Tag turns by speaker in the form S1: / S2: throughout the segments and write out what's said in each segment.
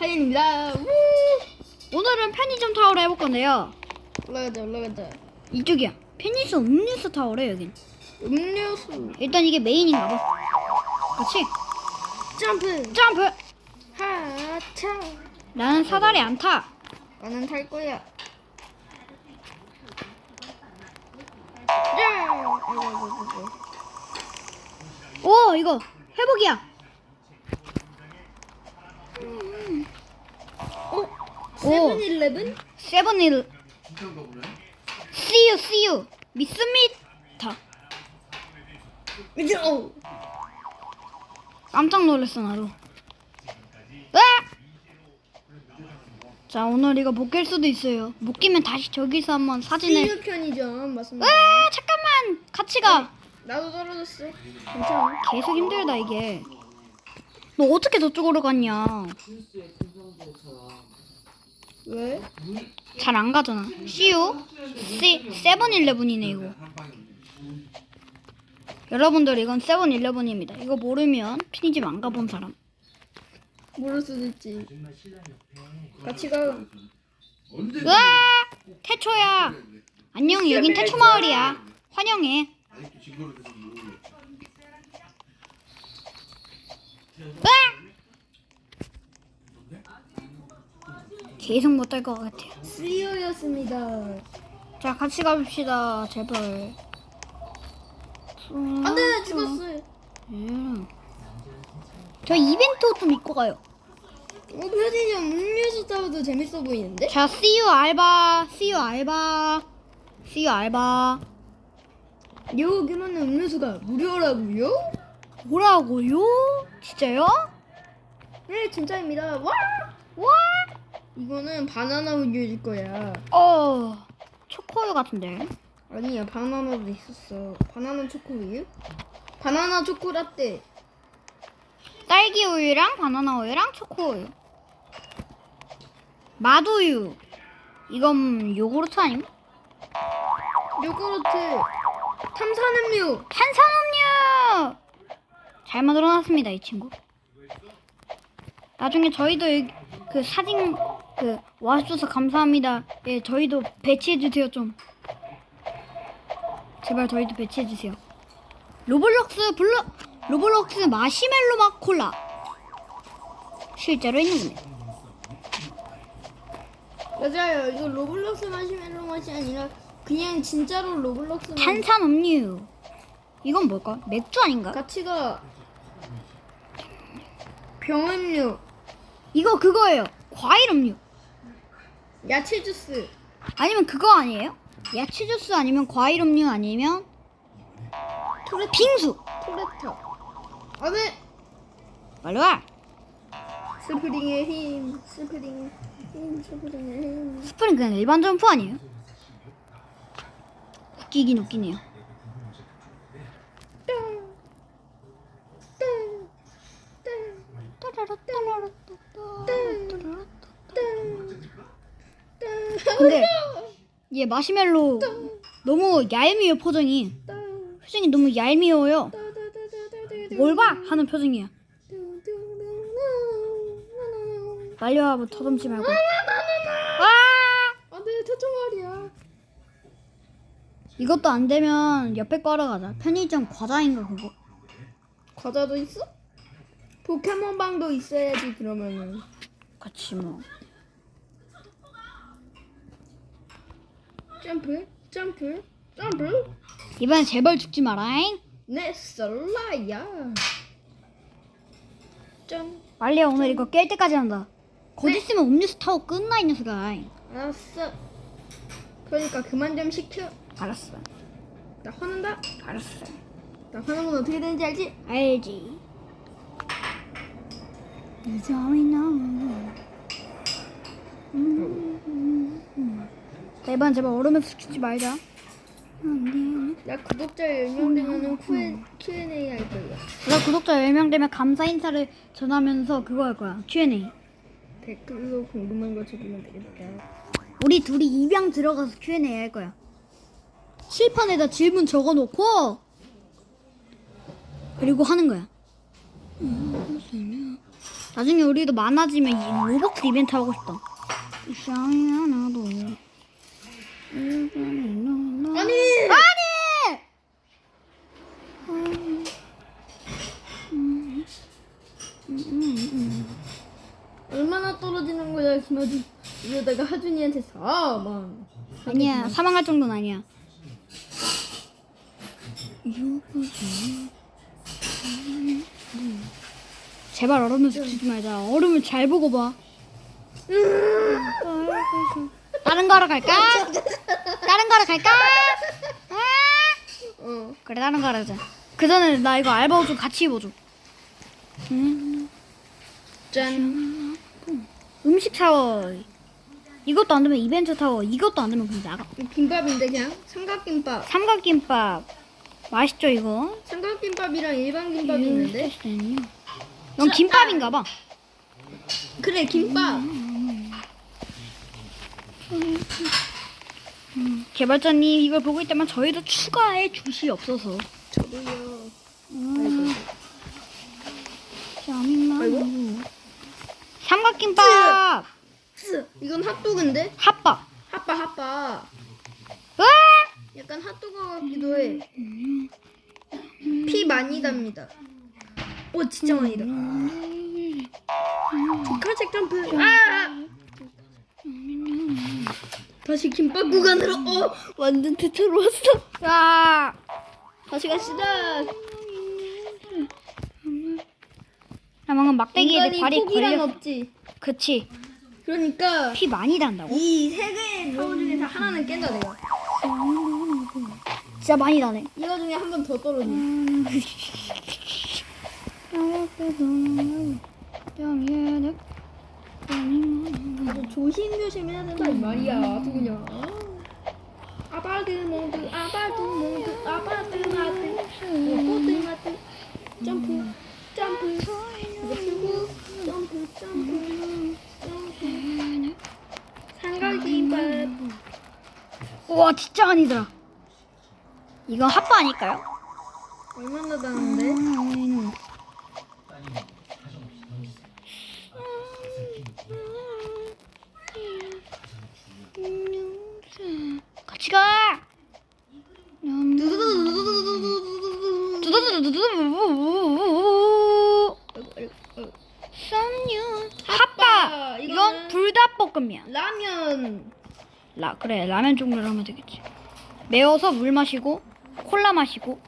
S1: 하인입니다. 우!
S2: 오늘은 편의점 타워를 해볼 건데요.
S1: 올라가자, 올라가자.
S2: 이쪽이야. 편의점 음료수 타워래 여긴.
S1: 음료수.
S2: 일단 이게 메인인가 봐. 그렇지?
S1: 점프.
S2: 점프.
S1: 하차.
S2: 나는 사다리 안 타.
S1: 나는 탈 거야. 야! 아이고, 아이고, 아이고.
S2: 오 이거 회복이야.
S1: 어?
S2: 오.
S1: 세븐일레븐?
S2: 세븐일. See you, see you. 믿습니다.
S1: 어.
S2: 깜짝 놀랐어 나도. 와! 자 오늘 이거 못 깰 수도 있어요. 못 끼면 다시 저기서 한번 사진을.
S1: 시유 편의점 맞습니다.
S2: 와 잠깐만 같이 가.
S1: 나도 떨어졌어. 괜찮아.
S2: 계속 힘들다 이게. 너 어떻게 저쪽으로 갔냐?
S1: 왜?
S2: 잘 안 가잖아. CU C 세븐일레븐이네 이거. 여러분들 이건 세븐일레븐입니다. 이거 모르면 편의점 안 가본 사람.
S1: 모를 수도 있지. 같이 가.
S2: 와 태초야. 안녕 여긴 태초 마을이야. 환영해. 와 계속 못갈것 같아요.
S1: 시유였습니다.
S2: 자 같이 가봅시다 제발.
S1: 안 돼 죽었어.
S2: 음. 저 이벤트 좀 입고 가요.
S1: 어 편의점 음료수 타워도 재밌어 보이는데?
S2: 자, see you 알바, see you 알바, see you 알바.
S1: 여기만 음료수가 무료라고요?
S2: 뭐라고요? 진짜요?
S1: 네 진짜입니다. 와!
S2: 와,
S1: 이거는 바나나 우유일 거야.
S2: 어, 초코우유 같은데.
S1: 아니야 바나나도 있었어. 바나나 초코 우유? 바나나 초코 라떼.
S2: 딸기 우유랑 바나나 우유랑 초코우유. 맛우유. 이건 요구르트 아닌가?
S1: 요구르트. 탄산음료.
S2: 탄산음료. 잘 만들어놨습니다 이 친구. 나중에 저희도 그 사진 그 와주셔서 감사합니다. 예, 저희도 배치해 주세요 좀. 제발 저희도 배치해 주세요. 로블록스 블루 로블록스 마시멜로 맛 콜라. 실제로 있는 거네.
S1: 맞아요. 이거 로블록스 마시멜로 맛이 아니라 그냥 진짜로 로블록스 맛.
S2: 탄산 음료. 이건 뭘까? 맥주 아닌가?
S1: 같이 가. 병음료.
S2: 이거 그거예요. 과일 음료.
S1: 야채 주스.
S2: 아니면 그거 아니에요? 야채 주스 아니면 과일 음료 아니면
S1: 토레
S2: 빙수.
S1: 토레타. 안돼.
S2: 빨리 와.
S1: 스프링의 힘. 스프링의 힘. 스프링의 힘.
S2: 스프링 그냥 일반 점프 아니에요? 웃기긴 웃기네요. 근데 얘 마시멜로 너무 얄미워 표정이.
S1: 땅.
S2: 표정이 너무 얄미워요. 뭘 봐? 하는 표정이야. 와, 뭐 터듬지 말고. 와!
S1: 안돼 태초 말이야.
S2: 이것도 안 되면 옆에 거러 가자. 편의점 과자인가 그거.
S1: 과자도 있어? 포켓몬방도 있어야지 그러면은.
S2: 같이 뭐.
S1: 점프, 점프, 점프.
S2: 이번엔 제발 죽지 마라잉.
S1: 내 솔라야. 점.
S2: 빨리 와, 오늘 이거 깰 때까지 한다. 곧
S1: 네.
S2: 있으면 음료수 타고 끝나 이 녀석아.
S1: 알았어. 그러니까 그만 좀 시켜.
S2: 알았어.
S1: 나 화난다.
S2: 알았어.
S1: 나 화난 건 어떻게 되는지 알지?
S2: 알지. 이 점이 너무. 자, 이번 제발 얼음에서 죽지 말자.
S1: 나 구독자 10명 되면 은 Q&A, Q&A 할 거야.
S2: 내가 구독자 10명 되면 감사 인사를 전하면서 그거 할 거야. Q&A.
S1: 댓글로 궁금한 거 적으면 되겠다.
S2: 우리 둘이 입양 들어가서 Q&A 할 거야. 칠판에다 질문 적어 놓고 그리고 하는 거야. 나중에 우리도 많아지면 이 로벅스 이벤트 하고 싶다. 샤이나 나도.
S1: 아니
S2: 아니!
S1: 얼마나 떨어지는 거야 김하준 이러다가 하준이한테 사망
S2: 아니야 사망할 정도는 아니야. 제발 얼음을 스치지 말자. 얼음을 잘 보고 봐. 다른 거 하러 갈까? 다른 거 하러 갈까? 아!
S1: 어
S2: 그래 다른 거 하러 가자. 그 전에 나 이거 알바오 좀 같이 입어줘.
S1: 짠.
S2: 음식 타워. 이것도 안 되면 이벤트 타워. 이것도 안 되면 그냥 나가.
S1: 김밥인데 그냥 삼각김밥.
S2: 삼각김밥. 맛있죠 이거?
S1: 삼각김밥이랑 일반 김밥이 있는데.
S2: 이건 김밥인가 봐.
S1: 그래 김밥.
S2: 개발자님 이걸 보고 있다면 저희도 추가해 주시옵소서.
S1: 저도요.
S2: 음.
S1: 아이고.
S2: 삼각김밥.
S1: 쓰. 이건 핫도그인데?
S2: 핫바.
S1: 핫바 핫바.
S2: 으아!
S1: 약간 핫도그 같기도 해. 피 많이 답니다. 오 진짜 많이 다. 조카색 점프. 아! 다시 김밥 구간으로. 어 완전 대처로웠어.
S2: 야.
S1: 다시 갑시다.
S2: 나 방금 막대기에 내
S1: 인간이
S2: 발이
S1: 포기란
S2: 걸려.
S1: 없지.
S2: 그치.
S1: 그러니까
S2: 피 많이 단다고?
S1: 이 세 개의 타워 중에서 하나는 깬다 내가.
S2: 진짜 많이 다네.
S1: 이거 중에 한 번 더 떨어지. 아주 조심조심 해야 된다 이 말이야. 그냥. 아바드 모드 아바드 모드 아바드 마드 모드 마드 점프 점프 이거 점프 점프 점프 삼각김밥
S2: 우와 진짜 들어. 이건 핫바 아닐까요?
S1: 얼마나 다는데? 라
S2: 그래 라면 종류로 하면 되겠지. 매워서 물 마시고 콜라 마시고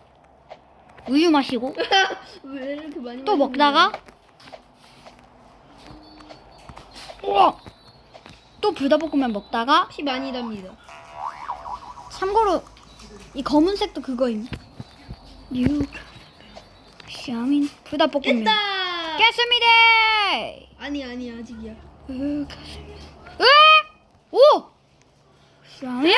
S2: 우유 마시고
S1: 왜 이렇게 많이
S2: 또 먹다가 우와 또 불닭볶음면 먹다가?
S1: 피 많이 답니다.
S2: 참고로 이 검은색도 그거임. 유 샤민 불닭볶음면
S1: 됐다.
S2: 깼습니다.
S1: 아니 아니 아직이야.
S2: 으 오! 야!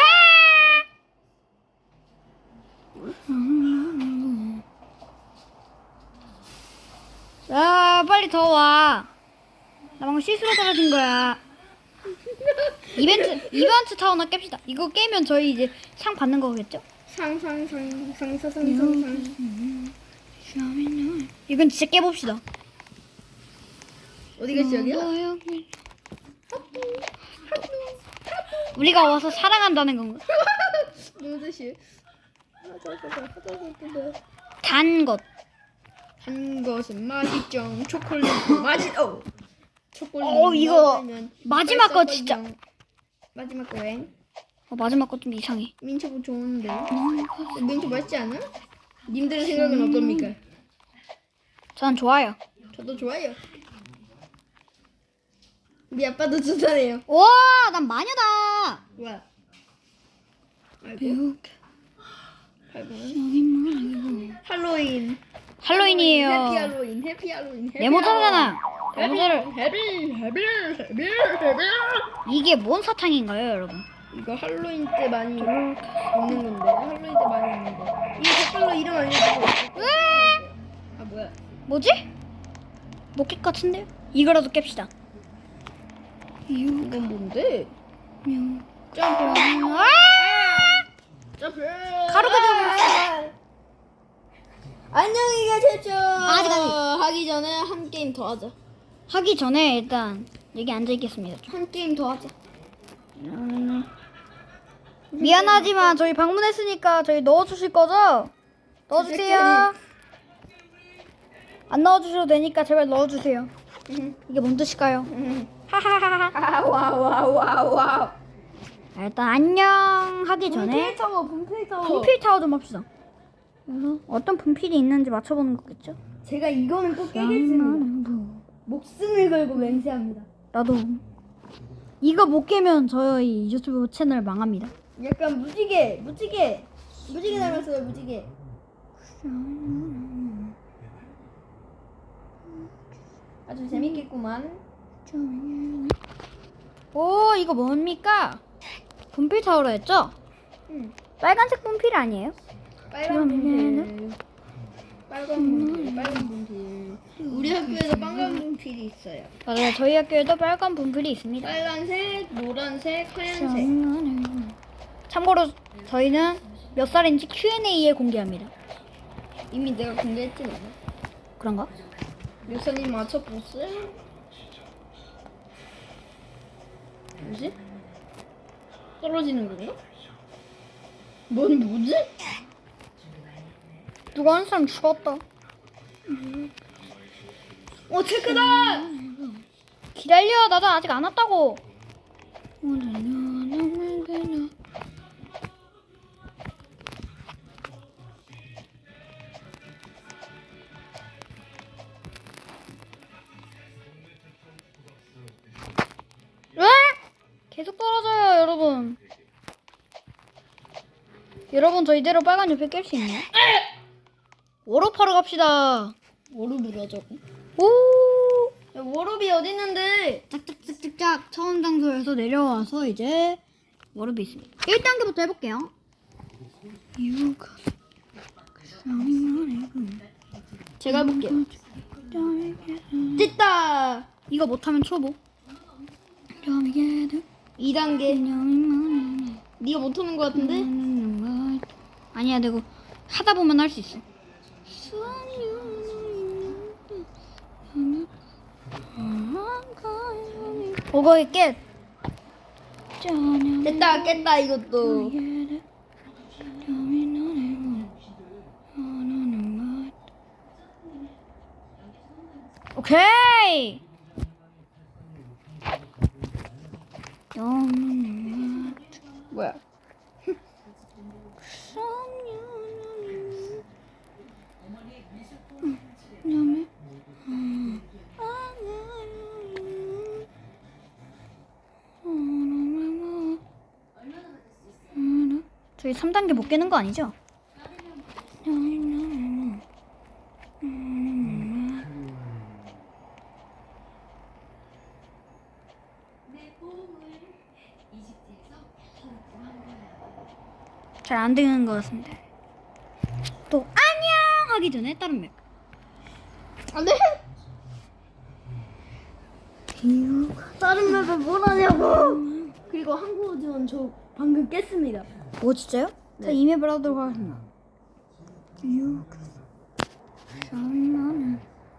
S2: 야, 빨리 더 와. 나 방금 실수로 떨어진 거야. 이벤트, 이벤트 타워나 깹시다. 이거 깨면 저희 이제 상 받는 거겠죠?
S1: 상상상상상상상
S2: 이건 진짜 깨봅시다.
S1: 어디 갔어, 여기야?
S2: 우리가 와서 사랑한다는 건가?
S1: 무슨 뜻이?
S2: 단 것.
S1: 한 것은 맛있죠. 초콜릿 맛있 어. 초콜릿.
S2: 어, 이거
S1: 먹으면
S2: 마지막 거 진짜.
S1: 벌써. 마지막 거엔
S2: 어, 마지막 거 좀 이상해.
S1: 민초도 좋은데. 민초 맛있지 않아? 님들의 생각은 어떻습니까?
S2: 전 좋아요.
S1: 저도 좋아요. 우리 아빠도 좋다네요.
S2: 와, 난 마녀다.
S1: 와. 아이고. 아이고. 할로윈.
S2: 할로윈이에요.
S1: 해피 할로윈. 해피 할로윈. 해피
S2: 네모잖아.
S1: 할로윈.
S2: 네모자를
S1: 해피 해피 해피 해피.
S2: 이게 뭔 사탕인가요, 여러분?
S1: 이거 할로윈 때 많이 먹는 건데. 할로윈 때 많이 먹는 거. 이거 댓글로 이름 알려주고. 아 뭐야?
S2: 뭐지? 목객 같은데? 이거라도 깹시다.
S1: 이건 뭔데?
S2: 뮤.
S1: 점프.
S2: 아!
S1: 점프.
S2: 가루가 되어버렸어.
S1: 안녕히 계십시오.
S2: 아직 아직.
S1: 하기 전에 한 게임 더 하자.
S2: 하기 전에 일단 여기 앉아 있겠습니다.
S1: 한 게임 더 하자.
S2: 미안하지만 저희 방문했으니까 저희 넣어주실 거죠? 넣어주세요. 안 넣어주셔도 되니까 제발 넣어주세요. 이게 뭔 뜻일까요? 하하하하.
S1: 와와와와.
S2: 일단 안녕 하기 전에
S1: 타워 분필 타워.
S2: 분필 타워 좀 합시다. 그래서 어떤 분필이 있는지 맞춰보는 거겠죠?
S1: 제가 이거는 꼭 깨겠습니다. 목숨을 걸고 맹세합니다.
S2: 나도 이거 못 깨면 저희 유튜브 채널 망합니다.
S1: 약간 무지개, 무지개, 무지개 닮았어요, 무지개. 아주 재밌겠구만.
S2: 오 이거 뭡니까? 분필 타워로 했죠?
S1: 응.
S2: 빨간색 분필 아니에요?
S1: 빨간 분필. 빨간 분필, 빨간 분필. 우리 학교에도 빨간 분필이 있어요.
S2: 맞아요. 저희 학교에도 빨간 분필이 있습니다.
S1: 빨간색, 노란색, 하얀색.
S2: 참고로 저희는 몇 살인지 Q&A에 공개합니다.
S1: 이미 내가 공개했지 너.
S2: 그런가?
S1: 류선님 맞춰보세요. 뭐지? 떨어지는 건가? 뭔 뭐지?
S2: 누가 한 사람 죽었다.
S1: 어 체크다!
S2: 기다려. 나도 아직 안 왔다고. 왜? 여러분. 여러분, 저 이대로 빨간 옆에 깰 수 있나요? 워로파로 갑시다.
S1: 워룹을 하자고.
S2: 오!
S1: 야, 워룹이 어디 있는데?
S2: 짝짝짝짝짝 처음 장소에서 내려와서 이제 워룹이 있습니다. 1단계부터 해볼게요.
S1: 제가 해볼게요. 됐다!
S2: 이거 못하면 초보.
S1: 2단계. 네가 못하는 것 같은데?
S2: 아니야, 내가 하다 보면 할 수 있어. 오거의 깻.
S1: 됐다, 깼다, 이것도.
S2: 오케이.
S1: 뭐야?
S2: 저희 3단계 못 깨는 거 아니죠? 잘 안 되는 것 같습니다. 또 안녕 하기 전에 다른 맵.
S1: 안 돼! 다른 맵에 뭘 하냐고! 그리고 한국어 지원 저 방금 깼습니다.
S2: 뭐 진짜요? 자, 이 맵을 하도록 하겠습니다.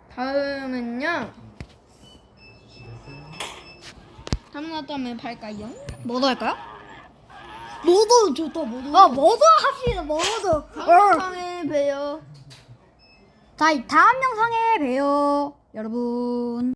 S1: 다음은요. 다음 나다음에 발까요?
S2: 뭐도 할까요?
S1: 모두 좋다, 모두.
S2: 아, 뭐도 합시다, 뭐도.
S1: 다음 영상에 봬요.
S2: 자, 다음 영상에 봬요. 여러분.